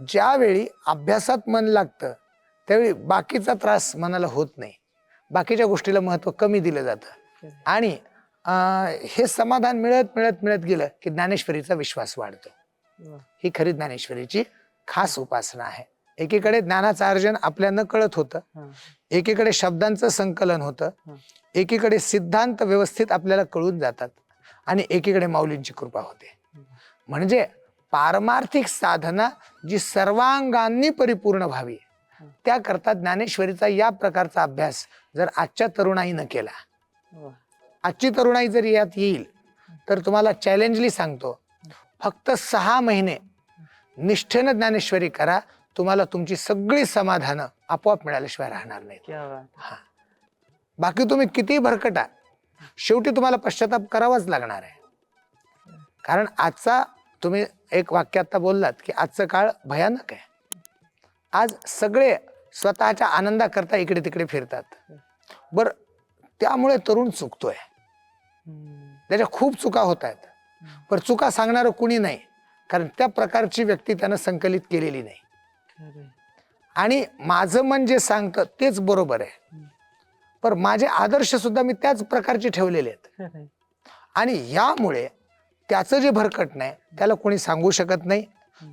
ज्यावेळी अभ्यासात मन लागतं त्यावेळी बाकीचा त्रास मनाला होत नाही. बाकीच्या गोष्टीला महत्त्व कमी दिलं जातं. आणि हे समाधान मिळत मिळत मिळत गेलं की ज्ञानेश्वरीचा विश्वास वाढतो. ही खरी ज्ञानेश्वरीची खास उपासना आहे. एकीकडे ज्ञानाचं अर्जन आपल्यानं कळत होतं. एकीकडे शब्दांचं संकलन होतं. एकीकडे सिद्धांत व्यवस्थित आपल्याला कळून जातात. आणि एकीकडे माऊलींची कृपा होते. म्हणजे पारमार्थिक साधना जी सर्वांगांनी परिपूर्ण व्हावी. हं. त्याकरता ज्ञानेश्वरीचा या प्रकारचा अभ्यास जर आजच्या तरुणाईनं केला. वा. आजची तरुणाई जर यात येईल तर तुम्हाला चॅलेंजली सांगतो फक्त सहा महिने निष्ठेनं ज्ञानेश्वरी करा तुम्हाला तुमची सगळी समाधानं आपोआप मिळाल्याशिवाय राहणार नाहीत. क्या बात हा. बाकी तुम्ही किती भरकटा शेवटी तुम्हाला पश्चाताप करावाच लागणार आहे. कारण आजचा तुम्ही एक वाक्य आता बोललात की आजचं काळ भयानक आहे आज सगळे स्वतःच्या आनंदाकरता इकडे तिकडे फिरतात बर त्यामुळे तरुण चुकतोय. त्याच्या खूप चुका होत आहेत पण चुका सांगणारं कुणी नाही कारण त्या प्रकारची व्यक्ती त्यानं संकलित केलेली नाही. आणि माझं मन जे सांगतं तेच बरोबर आहे. पण माझे आदर्श सुद्धा मी त्याच प्रकारचे ठेवलेले आहेत. आणि यामुळे त्याचं जे भरकट नाही त्याला कोणी सांगू शकत नाही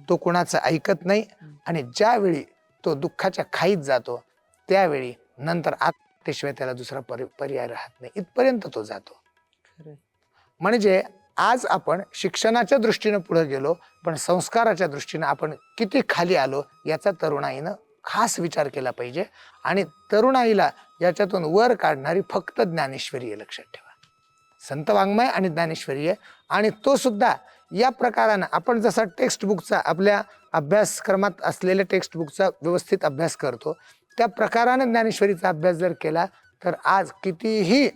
तो कोणाचं ऐकत नाही आणि ज्यावेळी तो दुःखाच्या खाईत जातो त्यावेळी नंतर आत्महत्येशिवाय त्याला दुसरा परि पर्याय राहत नाही. इथपर्यंत तो जातो. म्हणजे आज आपण शिक्षणाच्या दृष्टीनं पुढे गेलो पण संस्काराच्या दृष्टीनं आपण किती खाली आलो याचा तरुणाईनं खास विचार केला पाहिजे आणि तरुणाईला याच्यातून वर काढणारी फक्त ज्ञानेश्वरी आहे लक्षात ठेवा. संत वाङ्मय आणि ज्ञानेश्वरी आहे आणि तो सुद्धा या प्रकारानं आपण जसा टेक्स्ट बुकचा आपल्या अभ्यासक्रमात असलेल्या टेक्स्ट बुकचा व्यवस्थित अभ्यास करतो त्या प्रकारानं ज्ञानेश्वरीचा अभ्यास जर केला तर आज कितीही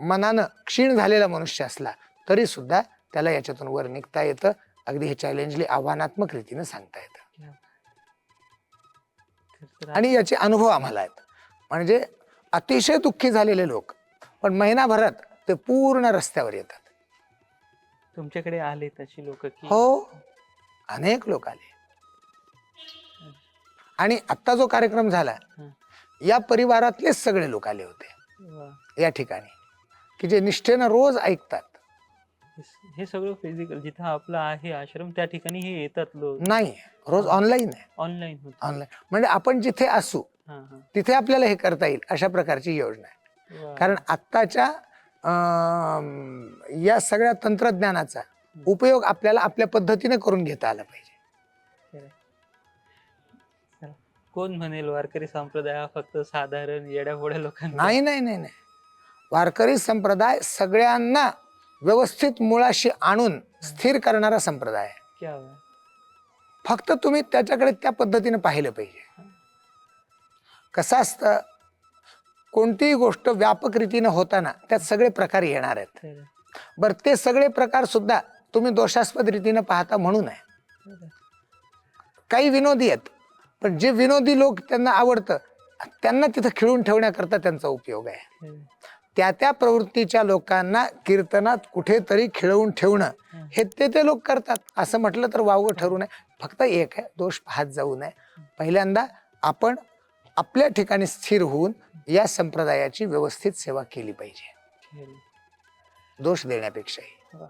मनानं क्षीण झालेला मनुष्य असला तरी सुद्धा त्याला याच्यातून वर निघता येतं. अगदी हे चॅलेंजली आव्हानात्मक रीतीनं सांगता येतं. आणि याचे अनुभव आम्हाला आहेत. म्हणजे अतिशय दुःखी झालेले लोक पण महिनाभरात ते पूर्ण रस्त्यावर येतात. तुमच्याकडे आले तशी लोक हो अनेक लोक आले. आणि आत्ता जो कार्यक्रम झाला. या परिवारातलेच सगळे लोक आले होते. या ठिकाणी. की जे निष्ठेनं रोज ऐकतात. हे- सगळं फिजिकल जिथं आपलं आहे आश्रम त्या ठिकाणी हे येतात लोक. नाही रोज ऑनलाईन आहे. ऑनलाईन होत. ऑनलाईन म्हणजे आपण जिथे असू हा हा. तिथे आपल्याला हे करता येईल अशा प्रकारची योजना आहे. कारण आत्ताच्या अं, या सगळ्या तंत्रज्ञानाचा उपयोग आपल्याला आपल्या पद्धतीने करून घेता आला पाहिजे. कोण म्हणेल वारकरी संप्रदाय हा फक्त साधारण येड्यापोड्या लोकांना नाही नाही नाही नाही. वारकरी संप्रदाय सगळ्यांना व्यवस्थित मुळाशी आणून स्थिर करणारा संप्रदाय आहे. क्या बात. फक्त तुम्ही त्याच्याकडे त्या पद्धतीने पाहिलं पाहिजे. कसं असतं कोणतीही गोष्ट व्यापक रीतीनं होताना त्यात सगळे प्रकार येणार आहेत. बरं ते सगळे प्रकार सुद्धा तुम्ही दोषास्पद रीतीनं पाहता म्हणून आहे. काही विनोदी आहेत पण जे विनोदी लोक त्यांना आवडतं त्यांना तिथं खिळून ठेवण्याकरता त्यांचा उपयोग आहे. त्या त्या प्रवृत्तीच्या लोकांना कीर्तनात कुठेतरी खिळवून ठेवणं हं. हे ते ते लोक करतात असं म्हटलं तर वावगं ठरू नये फक्त एक आहे दोष पाहत जाऊ नये पहिल्यांदा आपण आपल्या ठिकाणी स्थिर होऊन या संप्रदायाची व्यवस्थित सेवा केली पाहिजे. दोष देण्यापेक्षाही.